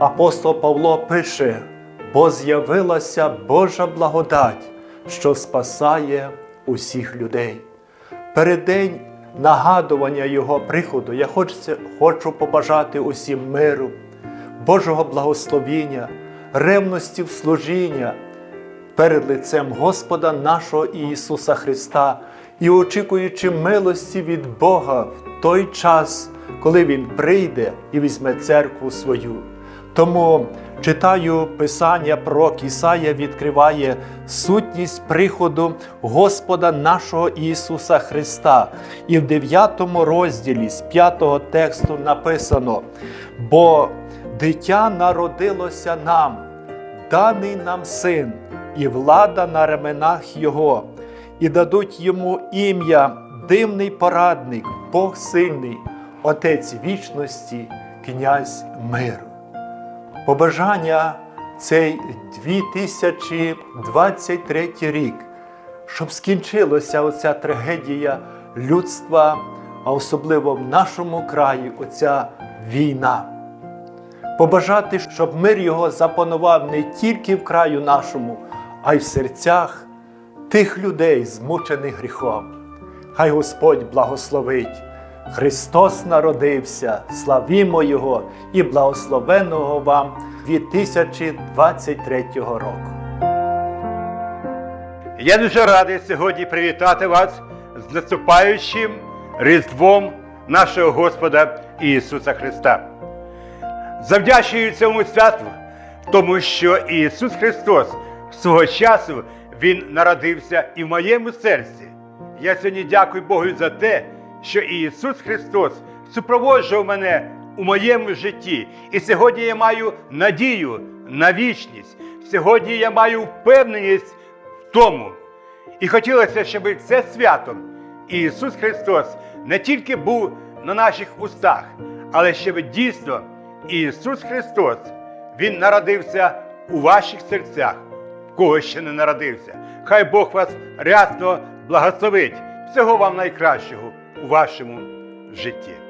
Апостол Павло пише, бо з'явилася Божа благодать, що спасає усіх людей. Переддень нагадування Його приходу я хочу побажати усім миру, Божого благословіння, ревності в служіння перед лицем Господа нашого Ісуса Христа і очікуючи милості від Бога в той час, коли Він прийде і візьме церкву свою. Тому читаю Писання про Ісая відкриває сутність приходу Господа нашого Ісуса Христа. І в 9 розділі з 5 тексту написано: бо дитя народилося нам, даний нам син, і влада на ременах Його, і дадуть йому ім'я, дивний порадник, Бог сильний, Отець вічності, князь миру. Побажання цей 2023 рік, щоб скінчилася оця трагедія людства, а особливо в нашому краї оця війна. Побажати, щоб мир його запанував не тільки в краю нашому, а й в серцях тих людей, змучених гріхом. Хай Господь благословить. Христос народився, славімо Його і благословеного вам 2023 року. Я дуже радий сьогодні привітати вас з наступаючим Різдвом нашого Господа Ісуса Христа. Завдячую цьому святу, тому що Ісус Христос свого часу Він народився і в моєму серці. Я сьогодні дякую Богу за те, що Ісус Христос супроводжував мене у моєму житті. І сьогодні я маю надію на вічність. Сьогодні я маю впевненість в тому. І хотілося, щоб це свято Ісус Христос не тільки був на наших устах, але щоб дійсно Ісус Христос Він народився у ваших серцях, в кого ще не народився. Хай Бог вас рясно благословить. Всього вам найкращого у вашому житті.